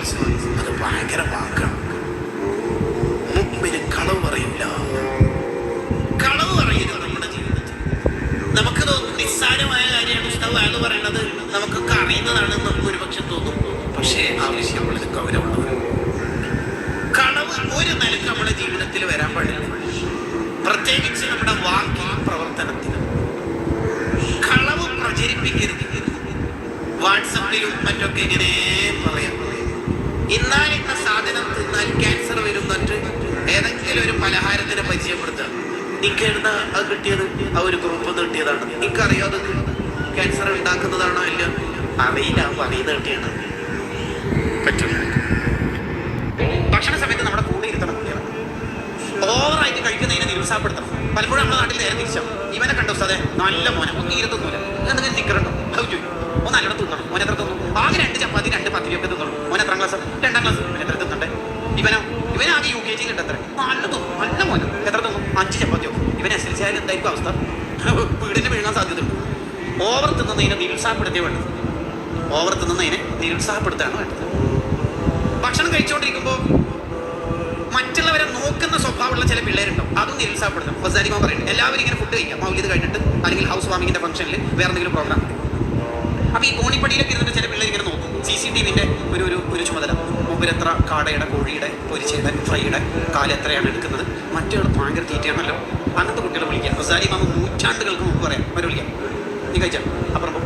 വസല്ലം അത് ഭയങ്കര വാക്കാണ് മുഅ്മിന് കളവ് പറയില്ല കളവ് പറയരുത് നമ്മുടെ ജീവിതത്തിൽ. നമുക്ക് തോന്നും നിസ്സാരമായ കാര്യമാണ് ഉസ്താവ് അയാൾ പറയുന്നത് നമുക്കൊക്കെ അറിയുന്നതാണ് നമുക്ക് ഒരുപക്ഷെ തോന്നും. പക്ഷേ ആ നമ്മളിത് വളരെ കളവ് ഒരു നിലയ്ക്ക് നമ്മുടെ ജീവിതത്തിൽ വരാൻ പാടില്ല. പ്രത്യേകിച്ച് നമ്മുടെ വാക്കിലും പ്രവർത്തനത്തിലും കളവ് പ്രചരിപ്പിക്കരുത്. വാട്സപ്പിലും മറ്റൊക്കെ ഇങ്ങനെ പറയാം. ഇന്നാലിന്ന സാധനം തിന്നാൽ ക്യാൻസർ വരും എന്നിട്ട് ഏതെങ്കിലും ഒരു പലഹാരത്തിനെ പരിചയപ്പെടുത്തുക. നിങ്ങൾക്ക് എഴുതാ അത് കിട്ടിയത്? ആ ഒരു ഗ്രൂപ്പ് നിന്ന് കിട്ടിയതാണ്. നിങ്ങൾക്ക് അറിയോ അത്? ക്യാൻസർ ഉണ്ടാക്കുന്നതാണോ അല്ല അറിയില്ല. പറയുന്നത് കിട്ടിയാണ് പറ്റില്ല ഭക്ഷണ സമയത്ത് നമ്മുടെ കൂടെ ഇരുത്തണം. ഓവറായിട്ട് കഴിക്കുന്നതിനെ നിരുത്സാഹപ്പെടുത്തണം. പലപ്പോഴും നമ്മുടെ നാട്ടിൽ നേരെ തിരിച്ചാവും ഇവനെ കണ്ടു സാധേ നല്ല മോനെ. ഒന്ന് ഇരുത്തൊന്നുമില്ല എന്തെങ്കിലും നിക്കറുണ്ടോ അത് ചോദിക്കും ഒന്ന് നല്ലോണം തിന്നണം. മോനെ എത്ര തിന്നു? ആകെ രണ്ട് ചപ്പാത്തി രണ്ട് പത്തിരിയൊക്കെ തിന്നണം. മോനെ എത്രാം ക്ലാസ് രണ്ടാം ക്ലാസ് എത്ര തിന്നണ്ടേ? ഇവനോ? ഇവനാകെ യു കെ ജി ജിയിൽ എത്ര നല്ല തിന്നു. നല്ല മോനെ. എത്ര തിന്നു? അഞ്ച് ചപ്പാത്തിയോ. ഇവൻ എസ് എൽ സി ആയാലും എന്തായിരിക്കും അവസ്ഥ? വീടിന് വീഴാൻ സാധ്യതയുണ്ട്. ഓവർ തിന്നുന്നതിനെ നിരുത്സാഹപ്പെടുത്തിയ വേണ്ടത്. ഓവർ തിന്നുന്നതിനെ നിരുത്സാഹപ്പെടുത്താണ് വേണ്ടത്. ഭക്ഷണം കഴിച്ചുകൊണ്ടിരിക്കുമ്പോൾ മറ്റുള്ളവരെ നോക്കുന്ന സ്വഭാവമുള്ള ചില പിള്ളേരുണ്ടോ അതും നിരുത്സാഹപ്പെടുന്നു ഫസാരിമ പറയുന്നത് എല്ലാവരും ഇങ്ങനെ ഫുഡ് കഴിക്കാം. മൗലിത് കഴിഞ്ഞിട്ട് അല്ലെങ്കിൽ ഹൗസ് വാമിങ്ങിന്റെ ഫംഗ്ഷനിൽ വേറെ എന്തെങ്കിലും പ്രോഗ്രാം അപ്പൊ ഈ കോണിപ്പടിയിലൊക്കെ ഇരുന്നിട്ട് ചില പിള്ളേർ ഇങ്ങനെ നോക്കും. സി സി ടി വിന്റെ ഒരു ഒരു ഒരു ചുമതല. മുമ്പിലെത്ര കാടയുടെ കോഴിയുടെ പൊരിച്ചയുടെ ഫ്രൈയുടെ കാൽ എത്രയാണ് എടുക്കുന്നത്. മറ്റുള്ള ഭയങ്കര തീറ്റയാണല്ലോ. അങ്ങനത്തെ കുട്ടികളെ വിളിക്കാം. ഫസാരിമ നൂറ്റാണ്ടുകൾക്ക് മുമ്പ് പറയാം അവർ വിളിക്കാം. നീ കഴിച്ചാൽ അപ്പുറം.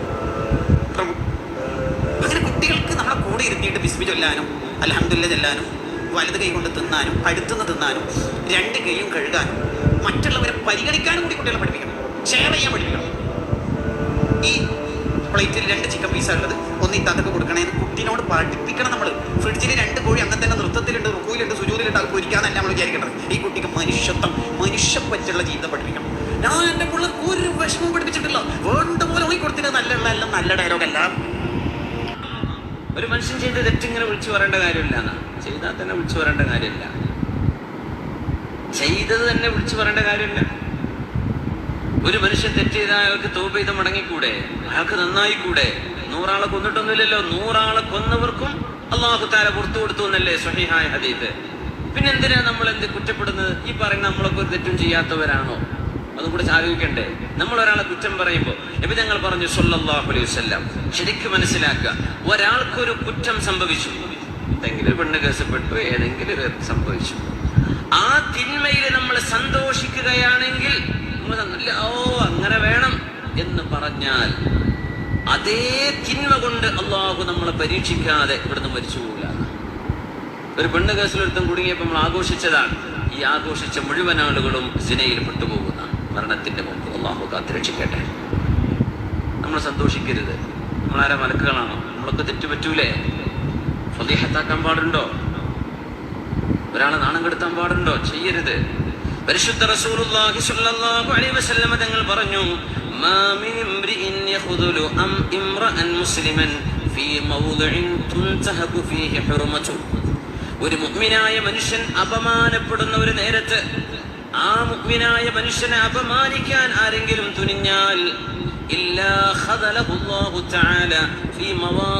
അങ്ങനെ കുട്ടികൾക്ക് നമ്മളെ കൂടെ ഇരുത്തിയിട്ട് ബിസ്മി ചൊല്ലാനും അലഹമില്ല ചെല്ലാനും വലത് കൈ കൊണ്ട് തിന്നാനും അടുത്തുനിന്ന് തിന്നാനും രണ്ട് കൈയും കഴുകാനും മറ്റുള്ളവരെ പരിഗണിക്കാനും കൂടി കുട്ടികളെ പഠിപ്പിക്കണം. ഷെയർ ചെയ്യാൻ പഠിപ്പിക്കണം. ഈ പ്ലേറ്റിൽ രണ്ട് ചിക്കൻ പീസ് ഉള്ളത് ഒന്ന് ഇത്താത്തൊക്കെ കൊടുക്കണേന്ന് കുട്ടീനോട് പഠിപ്പിക്കണം നമ്മൾ ഫ്രിഡ്ജിൽ രണ്ട് കോഴി അങ്ങനെ തന്നെ നൃത്തത്തിലുണ്ട് റുക്കുവിലുണ്ട് സുജൂതിലുണ്ട് അത് പൊരിക്കാന്നല്ല നമ്മൾ വിചാരിക്കേണ്ടത് ഈ കുട്ടിക്ക് മനുഷ്യത്വം മനുഷ്യപ്പറ്റുള്ള ജീവിതം പഠിപ്പിക്കണം. ഞാൻ എന്റെ പിള്ളേർക്ക് ഒരു വിഷമം പഠിപ്പിച്ചിട്ടില്ല. വേണ്ട പോലെ പോയി കൊടുത്തിട്ട് നല്ല എല്ലാം നല്ല ഡയലോഗ് ഒരു മനുഷ്യൻ ചെയ്ത തെറ്റിങ്ങനെ വിളിച്ചു പറയേണ്ട കാര്യമില്ല. എന്നാ ചെയ്താൽ തന്നെ വിളിച്ചു പറയേണ്ട കാര്യമില്ല. ചെയ്തത് തന്നെ വിളിച്ചു പറയേണ്ട കാര്യമില്ല. ഒരു മനുഷ്യൻ തെറ്റ് ചെയ്താൽ അയാൾക്ക് തോപ്പ് ചെയ്ത് മടങ്ങിക്കൂടെ? അയാൾക്ക് നന്നായിക്കൂടെ? നൂറാളെ കൊന്നിട്ടൊന്നുമില്ലല്ലോ. നൂറാളെ കൊന്നവർക്കും അള്ളാഹു താല പുറത്തു കൊടുത്തു എന്നല്ലേ സ്വഹിഹായ ഹദീത് പിന്നെന്തിനാ നമ്മൾ എന്ത് കുറ്റപ്പെടുന്നത്? ഈ പറയുന്ന നമ്മളൊക്കെ ഒരു തെറ്റും ചെയ്യാത്തവരാണോ? അതും കൂടെ ആലോചിക്കണ്ടേ. നമ്മൾ ഒരാളെ കുറ്റം പറയുമ്പോൾ എബി ഞങ്ങൾ പറഞ്ഞു സല്ലല്ലാഹു അലൈഹി വസല്ലം. ശരിക്കും മനസ്സിലാക്കുക ഒരാൾക്കൊരു കുറ്റം സംഭവിച്ചു. എന്തെങ്കിലും പെണ്ണ് കേസപ്പെട്ടു ഏതെങ്കിലും സംഭവിച്ചു. ആ തിന്മയിൽ നമ്മൾ സന്തോഷിക്കുകയാണെങ്കിൽ ഓ അങ്ങനെ വേണം. എന്ന് പറഞ്ഞാൽ അതേ തിന്മ കൊണ്ട് അള്ളാഹു നമ്മളെ പരീക്ഷിക്കാതെ ഇവിടുന്ന് മരിച്ചു പോകില്ല ഒരു പെണ്ണ് കേസിലൊരുത്തം കുടുങ്ങിയപ്പോൾ നമ്മൾ ആഘോഷിച്ചതാണ്. ഈ ആഘോഷിച്ച മുഴുവൻ ആളുകളും സിനയിൽ പെട്ടുപോകുന്ന. മരണത്തിന്റെ മുമ്പ് അള്ളാഹു കാത്തുരക്ഷിക്കട്ടെ. നമ്മൾ സന്തോഷിക്കരുത്. നമ്മളാരെ മലക്കുകളാണോ. നമ്മളൊക്കെ തെറ്റു പറ്റൂലേ? ഫതീഹത്താക്കാൻ പാടുണ്ടോ? ഒരാളെ നാണം കെടുത്താൻ പാടുണ്ടോ? ചെയ്യരുത്. പരിശുദ്ധ റസൂലുള്ളാഹി സ്വല്ലല്ലാഹു അലൈഹി വസല്ലമ തങ്ങൾ പറഞ്ഞു മാ മിൻ ഇംറിഇൻ യഖുദുലു അം ഇംറഅൻ മുസ്ലിമൻ ഫീ മൗദിഇൻ തുൻതഹകു ഫീഹി ഹുർമതു ഒരു മുഅ്മിനായ മനുഷ്യൻ അപമാനപ്പെടുന്ന ഒരു നേരത്ത് ആ മുഅ്മിനായ മനുഷ്യനെ അപമാനിക്കാൻ ആരെങ്കിലും തുനിഞ്ഞാൽ ഇല്ലാ ഖദലഹുല്ലാഹു തആല ഫീ മവാ